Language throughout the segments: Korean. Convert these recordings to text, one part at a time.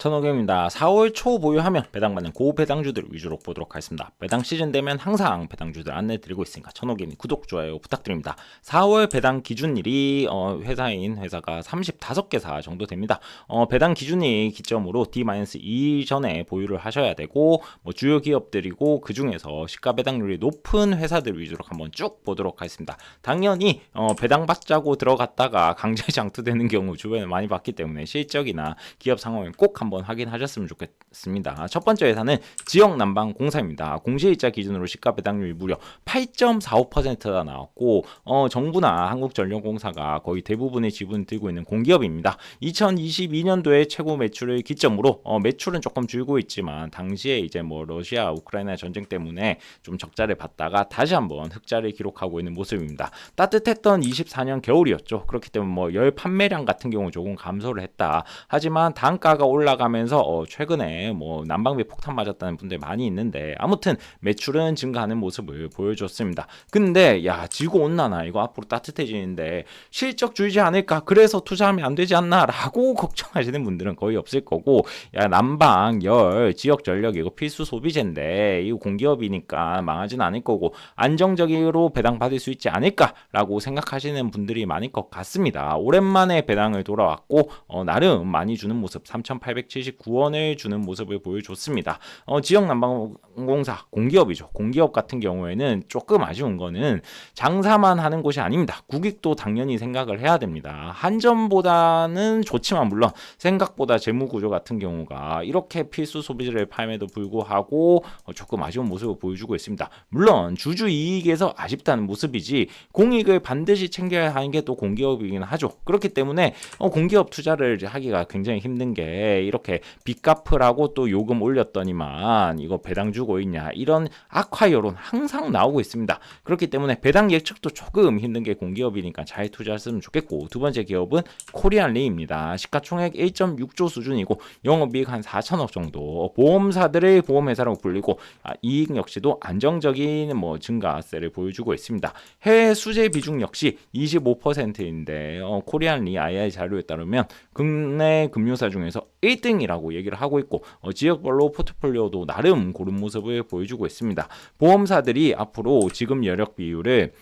천호경입니다. 4월 초 보유하면 배당받는 고배당주들 위주로 보도록 하겠습니다. 배당 시즌 되면 항상 배당주들 안내 드리고 있으니까 천호경이 구독, 좋아요 부탁드립니다. 4월 배당 기준일이 어, 회사인 회사가 35개사 정도 됩니다. 어, 배당 기준일 기점으로 D-2 전에 보유를 하셔야 되고 뭐 주요 기업들이고 그 중에서 시가 배당률이 높은 회사들 위주로 한번 쭉 보도록 하겠습니다. 당연히 어, 배당 받자고 들어갔다가 강제 장투되는 경우 주변에 많이 봤기 때문에 실적이나 기업 상황을 꼭 한번 확인하셨으면 좋겠습니다. 첫 번째 회사는 지역 난방 공사입니다. 공시일자 기준으로 시가 배당률이 무려 8.45%가 나왔고 어, 정부나 한국전력공사가 거의 대부분의 지분 들고 있는 공기업입니다. 2022년도에 최고 매출을 기점으로 어, 매출은 조금 줄고 있지만 당시에 이제 뭐 러시아 우크라이나 전쟁 때문에 좀 적자를 봤다가 다시 한번 흑자를 기록하고 있는 모습입니다. 따뜻했던 24년 겨울이었죠. 그렇기 때문에 뭐 열 판매량 같은 경우 조금 감소를 했다. 하지만 단가가 올라가 면서 어, 최근에 뭐 난방비 폭탄 맞았다는 분들 많이 있는데 아무튼 매출은 증가하는 모습을 보여줬습니다. 근데 야 지구 온난화 이거 앞으로 따뜻해지는데 실적 줄지 않을까 그래서 투자하면 안 되지 않나라고 걱정하시는 분들은 거의 없을 거고 야 난방 열 지역 전력 이거 필수 소비재인데 이거 공기업이니까 망하진 않을 거고 안정적으로 배당 받을 수 있지 않을까라고 생각하시는 분들이 많을 것 같습니다. 오랜만에 배당을 돌아왔고 어, 나름 많이 주는 모습 3,879원을 주는 모습을 보여줬습니다. 어, 지역 난방공사 공기업이죠. 공기업 같은 경우에는 조금 아쉬운 거는 장사만 하는 곳이 아닙니다. 국익도 당연히 생각을 해야 됩니다. 한전보다는 좋지만 물론 생각보다 재무 구조 같은 경우가 이렇게 필수 소비재를 팔매도 불구하고 어, 조금 아쉬운 모습을 보여주고 있습니다. 물론 주주 이익에서 아쉽다는 모습이지 공익을 반드시 챙겨야 하는 게 또 공기업이긴 하죠. 그렇기 때문에 어, 공기업 투자를 하기가 굉장히 힘든 게 이렇게 빚 갚으라고 또 요금 올렸더니만 이거 배당 주고 있냐 이런 악화 여론 항상 나오고 있습니다. 그렇기 때문에 배당 예측도 조금 힘든 게 공기업이니까 잘 투자했으면 좋겠고 두 번째 기업은 코리안 리입니다. 시가총액 1.6조 수준이고 영업이익 한 4천억 정도 보험사들의 보험회사라고 불리고 아, 이익 역시도 안정적인 뭐 증가세를 보여주고 있습니다. 해외 수재 비중 역시 25%인데 어, 코리안 리 IR 자료에 따르면 국내 금융사 중에서 1등이라고 얘기를 하고 있고 어, 지역별로 포트폴리오도 나름 고른 모습을 보여주고 있습니다. 보험사들이 앞으로 지금 여력 비율을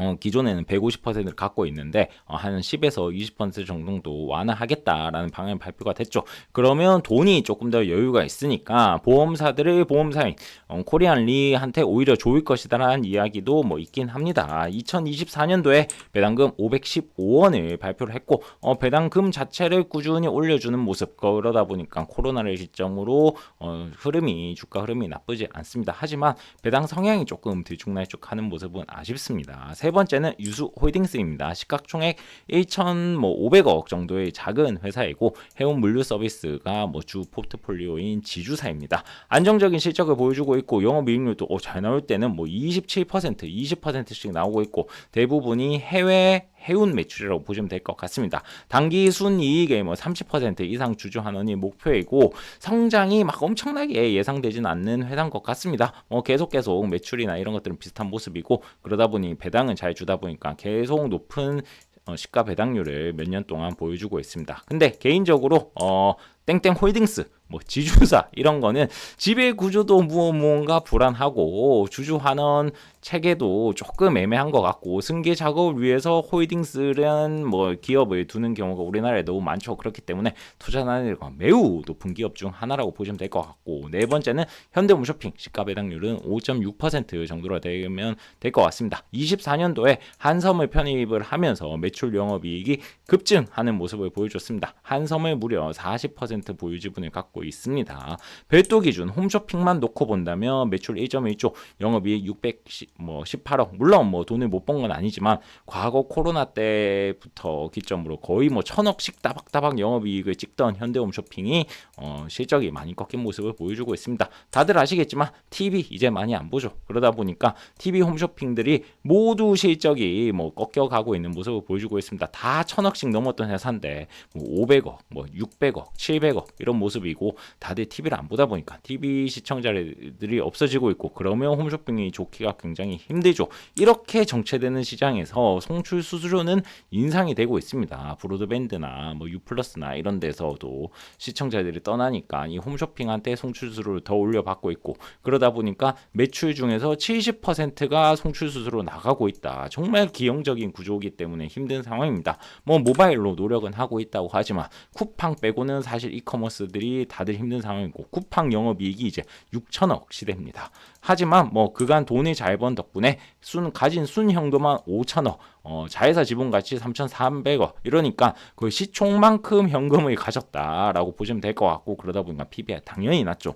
어, 기존에는 150%를 갖고 있는데 어, 한 10에서 20% 정도 완화하겠다라는 방향 발표가 됐죠. 그러면 돈이 조금 더 여유가 있으니까 보험사들의 보험사인 어, 코리안 리한테 오히려 좋을 것이다라는 이야기도 뭐 있긴 합니다. 2024년도에 배당금 515원을 발표를 했고 어, 배당금 자체를 꾸준히 올려주는 모습 그러다 보니까 코로나를 시점으로 어, 흐름이 주가 흐름이 나쁘지 않습니다. 하지만 배당 성향이 조금 들쭉날쭉하는 모습은 아쉽습니다. 세 번째는 유수 홀딩스입니다. 시가총액 1,500억 정도의 작은 회사이고 해운 물류 서비스가 뭐 주 포트폴리오인 지주사입니다. 안정적인 실적을 보여주고 있고 영업이익률도 어, 잘 나올 때는 뭐 27%, 20%씩 나오고 있고 대부분이 해외 해운 매출이라고 보시면 될 것 같습니다. 단기 순이익의 뭐 30% 이상 주주환원이 목표이고 성장이 막 엄청나게 예상되진 않는 회사인 것 같습니다. 어, 계속 계속 매출이나 이런 것들은 비슷한 모습이고 그러다 보니 배당은 잘 주다 보니까 계속 높은 어, 시가 배당률을 몇 년 동안 보여주고 있습니다. 근데 개인적으로 어, 땡땡 홀딩스 뭐 지주사 이런 거는 지배 구조도 무언가 불안하고 주주 환원 체계도 조금 애매한 것 같고 승계 작업을 위해서 홀딩스라는 뭐 기업을 두는 경우가 우리나라에 너무 많죠. 그렇기 때문에 투자 난이도가 매우 높은 기업 중 하나라고 보시면 될 것 같고 네 번째는 현대홈쇼핑 시가 배당률은 5.6% 정도로 되면 될 것 같습니다. 24년도에 한섬을 편입을 하면서 매출 영업이익이 급증하는 모습을 보여줬습니다. 한섬을 무려 40% 보유 지분을 갖고 있습니다. 별도 기준 홈쇼핑만 놓고 본다면 매출 1.1조, 영업이익 618억. 물론 뭐 돈을 못 번 건 아니지만 과거 코로나 때부터 기점으로 거의 뭐 천억씩 따박따박 영업이익을 찍던 현대홈쇼핑이 어, 실적이 많이 꺾인 모습을 보여주고 있습니다. 다들 아시겠지만 TV 이제 많이 안 보죠. 그러다 보니까 TV 홈쇼핑들이 모두 실적이 뭐 꺾여가고 있는 모습을 보여주고 있습니다. 다 천억씩 넘었던 회사인데 뭐 500억, 뭐 600억, 700억 800억 이런 모습이고 다들 TV를 안 보다 보니까 TV 시청자들이 없어지고 있고 그러면 홈쇼핑이 좋기가 굉장히 힘들죠. 이렇게 정체되는 시장에서 송출 수수료는 인상이 되고 있습니다. 브로드밴드나 뭐 유플러스나 이런 데서도 시청자들이 떠나니까 이 홈쇼핑한테 송출 수수료를 더 올려받고 있고 그러다 보니까 매출 중에서 70%가 송출 수수료로 나가고 있다. 정말 기형적인 구조이기 때문에 힘든 상황입니다. 뭐 모바일로 노력은 하고 있다고 하지만 쿠팡 빼고는 사실 이커머스들이 다들 힘든 상황이고 쿠팡 영업이익이 이제 6천억 시대입니다. 하지만 뭐 그간 돈을 잘 번 덕분에 순 가진 순현금만 5천억, 어, 자회사 지분 가치 3,300억 이러니까 거의 시총만큼 현금을 가졌다라고 보시면 될 것 같고 그러다 보니까 PBR 당연히 낮죠.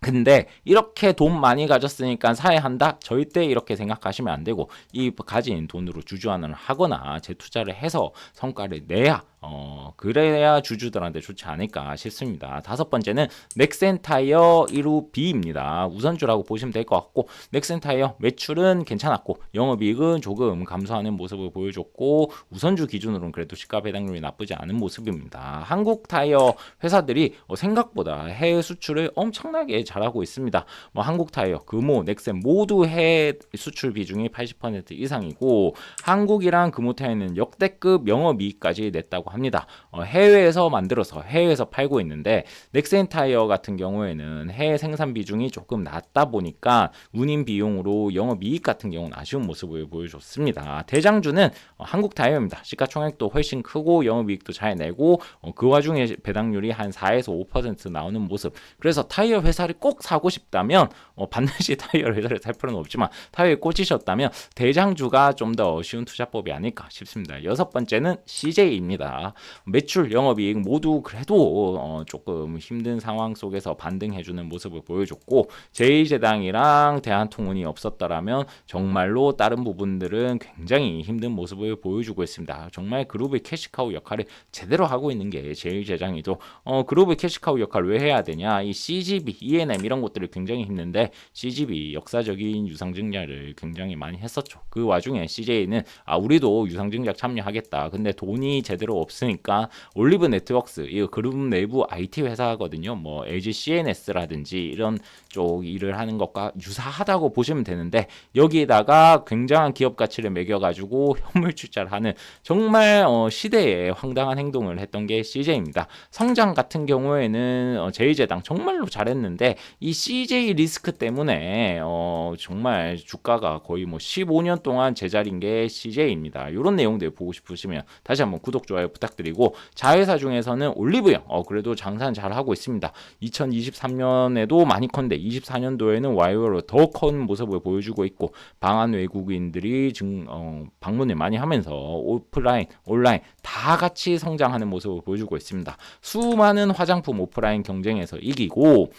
근데 이렇게 돈 많이 가졌으니까 사회한다? 절대 이렇게 생각하시면 안 되고 이 가진 돈으로 주주환원을 하거나 재투자를 해서 성과를 내야 어 그래야 주주들한테 좋지 않을까 싶습니다. 다섯 번째는 넥센타이어 1루 B입니다. 우선주라고 보시면 될 것 같고 넥센타이어 매출은 괜찮았고 영업이익은 조금 감소하는 모습을 보여줬고 우선주 기준으로는 그래도 시가 배당률이 나쁘지 않은 모습입니다. 한국 타이어 회사들이 어, 생각보다 해외 수출을 엄청나게 잘하고 있습니다. 뭐 한국 타이어, 금호, 넥센 모두 해외 수출 비중이 80% 이상이고 한국이랑 금호 타이어는 역대급 영업이익까지 냈다고 합니다. 어, 해외에서 만들어서 해외에서 팔고 있는데 넥센 타이어 같은 경우에는 해외 생산 비중이 조금 낮다 보니까 운임 비용으로 영업이익 같은 경우는 아쉬운 모습을 보여줬습니다. 대장주는 어, 한국 타이어입니다. 시가총액도 훨씬 크고 영업이익도 잘 내고 어, 그 와중에 배당률이 한 4에서 5% 나오는 모습. 그래서 타이어 회사를 꼭 사고 싶다면 어, 반드시 타이어 회사를 살 필요는 없지만 타이어에 꽂히셨다면 대장주가 좀 더 쉬운 투자법이 아닐까 싶습니다. 여섯 번째는 CJ입니다. 매출, 영업이익 모두 그래도 어, 조금 힘든 상황 속에서 반등해주는 모습을 보여줬고 제2제당이랑 대한통운이 없었더라면 정말로 다른 부분들은 굉장히 힘든 모습을 보여주고 있습니다. 정말 그룹의 캐시카우 역할을 제대로 하고 있는 게 제1제당이죠. 어, 그룹의 캐시카우 역할을 왜 해야 되냐? 이 CGB, ENM 이런 것들이 굉장히 힘든데 CGB 역사적인 유상 증자를 굉장히 많이 했었죠. 그 와중에 CJ는 아 우리도 유상 증자 참여하겠다. 근데 돈이 제대로 없 으니까 올리브 네트워크스 이 그룹 내부 IT 회사거든요. 뭐 LG CNS라든지 이런 쪽 일을 하는 것과 유사하다고 보시면 되는데 여기에다가 굉장한 기업 가치를 매겨가지고 현물 출자를 하는 정말 어, 시대에 황당한 행동을 했던 게 CJ입니다. 성장 같은 경우에는 어, 제2제당 정말로 잘했는데 이 CJ 리스크 때문에 어, 정말 주가가 거의 뭐 15년 동안 제자리인 게 CJ입니다. 이런 내용들 보고 싶으시면 다시 한번 구독 좋아요 부탁드 리고 자회사 중에서는 올리브영 어, 그래도 장사는 잘 하고 있습니다. 2023년에도 많이 컸는데 24년도에는 와이어로 더 큰 모습을 보여주고 있고 방한 외국인들이 증, 어, 방문을 많이 하면서 오프라인, 온라인 다 같이 성장하는 모습을 보여주고 있습니다. 수많은 화장품 오프라인 경쟁에서 이기고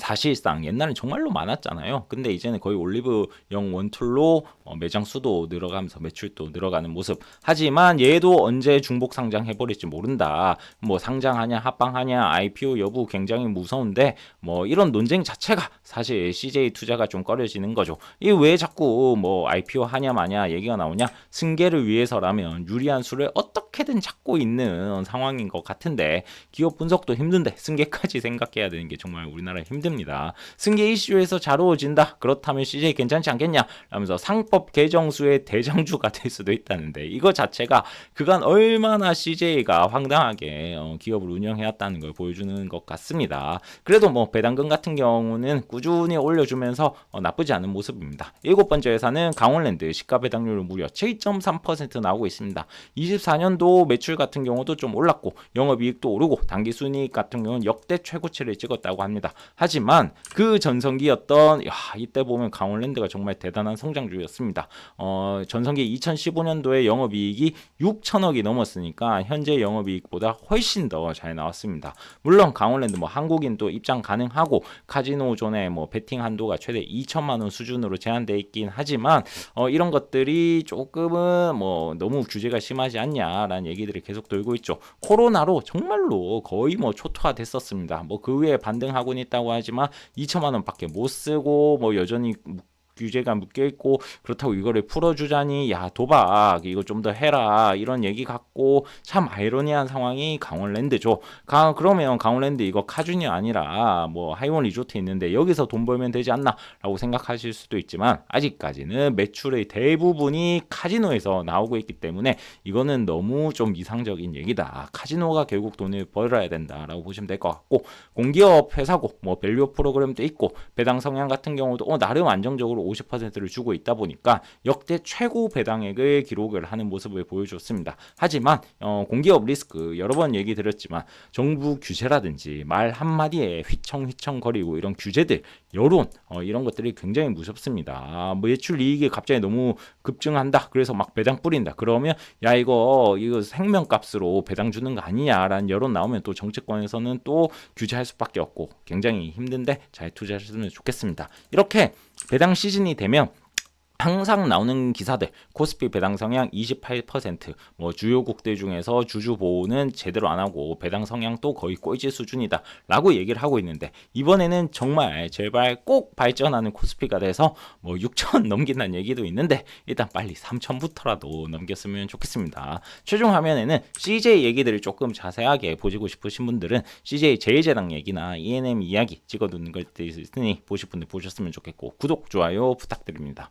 사실상 옛날엔 정말로 많았잖아요. 근데 이제는 거의 올리브영 원툴로 어, 매장 수도 늘어가면서 매출도 늘어가는 모습. 하지만 얘도 언제 중복 상장해 버릴지 모른다. 뭐 상장하냐, 합방하냐, IPO 여부 굉장히 무서운데 뭐 이런 논쟁 자체가 사실 CJ 투자가 좀 꺼려지는 거죠. 이 왜 자꾸 뭐 IPO 하냐 마냐 얘기가 나오냐? 승계를 위해서라면 유리한 수를 어떻게든 찾고 있는 상황인 것 같은데 기업 분석도 힘든데 승계까지 생각해야 되는 게 정말 우리나라 힘든. 힘듭니다. 승계 이슈에서 자로워진다. 그렇다면 CJ 괜찮지 않겠냐? 라면서 상법 개정수의 대장주가 될 수도 있다는데 이거 자체가 그간 얼마나 CJ가 황당하게 어, 기업을 운영해왔다는 걸 보여주는 것 같습니다. 그래도 뭐 배당금 같은 경우는 꾸준히 올려주면서 어, 나쁘지 않은 모습입니다. 일곱 번째 회사는 강원랜드 시가 배당률은 무려 7.3% 나오고 있습니다. 24년도 매출 같은 경우도 좀 올랐고 영업이익도 오르고 당기순이익 같은 경우는 역대 최고치를 찍었다고 합니다. 하지만 하지만 그 전성기였던 야, 이때 보면 강원랜드가 정말 대단한 성장주였습니다. 어, 전성기 2015년도에 영업이익이 6천억이 넘었으니까 현재 영업이익보다 훨씬 더 잘 나왔습니다. 물론 강원랜드 뭐 한국인 도 입장 가능하고 카지노 존에 뭐 베팅 한도가 최대 2천만 원 수준으로 제한돼 있긴 하지만 어, 이런 것들이 조금은 뭐 너무 규제가 심하지 않냐라는 얘기들이 계속 돌고 있죠. 코로나로 정말로 거의 뭐 초토화됐었습니다. 뭐 그 위에 반등하고 있다고 하지 하지만 2천만 원밖에 못 쓰고 뭐 여전히 규제가 묶여 있고 그렇다고 이거를 풀어주자니 야 도박 이거 좀 더 해라 이런 얘기 같고 참 아이러니한 상황이 강원랜드죠. 가, 그러면 강원랜드 이거 카준이 아니라 뭐 하이원 리조트 있는데 여기서 돈 벌면 되지 않나라고 생각하실 수도 있지만 아직까지는 매출의 대부분이 카지노에서 나오고 있기 때문에 이거는 너무 좀 이상적인 얘기다. 카지노가 결국 돈을 벌어야 된다라고 보시면 될 것 같고 공기업 회사고 뭐 밸류 프로그램도 있고 배당 성향 같은 경우도 어, 나름 안정적으로 50%를 주고 있다 보니까 역대 최고 배당액을 기록을 하는 모습을 보여줬습니다. 하지만 어, 공기업 리스크 여러 번 얘기 드렸지만 정부 규제라든지 말 한마디에 휘청휘청거리고 이런 규제들 여론 어, 이런 것들이 굉장히 무섭습니다. 뭐 매출 이익이 갑자기 너무 급증한다. 그래서 막 배당 뿌린다. 그러면 야 이거 이거 생명값으로 배당 주는 거 아니냐라는 여론 나오면 또 정치권에서는 또 규제할 수밖에 없고 굉장히 힘든데 잘 투자하셨으면 좋겠습니다. 이렇게 배당 시즌이 되면 항상 나오는 기사들 코스피 배당 성향 28%뭐 주요국들 중에서 주주 보호는 제대로 안 하고 배당 성향도 거의 꼴찌 수준이다 라고 얘기를 하고 있는데 이번에는 정말 제발 꼭 발전하는 코스피가 돼서 뭐 6천 넘긴다는 얘기도 있는데 일단 빨리 3천부터라도 넘겼으면 좋겠습니다. 최종 화면에는 CJ 얘기들을 조금 자세하게 보시고 싶으신 분들은 CJ 제일제당 얘기나 ENM 이야기 찍어두는 것들이 있으니 보실 분들 보셨으면 좋겠고 구독 좋아요 부탁드립니다.